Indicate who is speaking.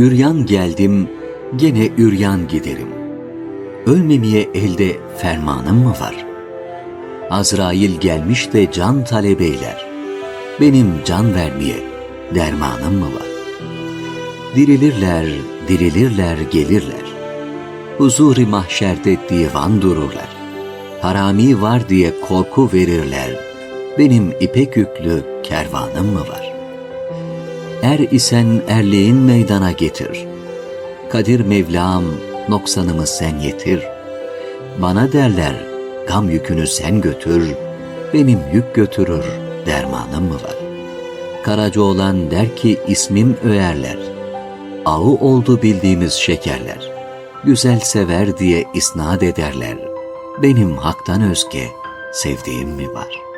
Speaker 1: Üryan geldim, gene üryan giderim. Ölmemeye elde fermanım mı var? Azrail gelmiş de can talebeyler. Benim can vermeye dermanım mı var? Dirilirler, dirilirler, gelirler. Huzuri mahşerde divan dururlar. Harami var diye korku verirler. Benim ipek yüklü kervanım mı var? Er isen erliğin meydana getir. Kadir Mevlam noksanımı sen yetir. Bana derler gam yükünü sen götür. Benim yük götürür dermanım mı var? Karaca olan der ki ismim öğerler. Ağı oldu bildiğimiz şekerler. Güzel sever diye isnat ederler. Benim haktan özge sevdiğim mi var?''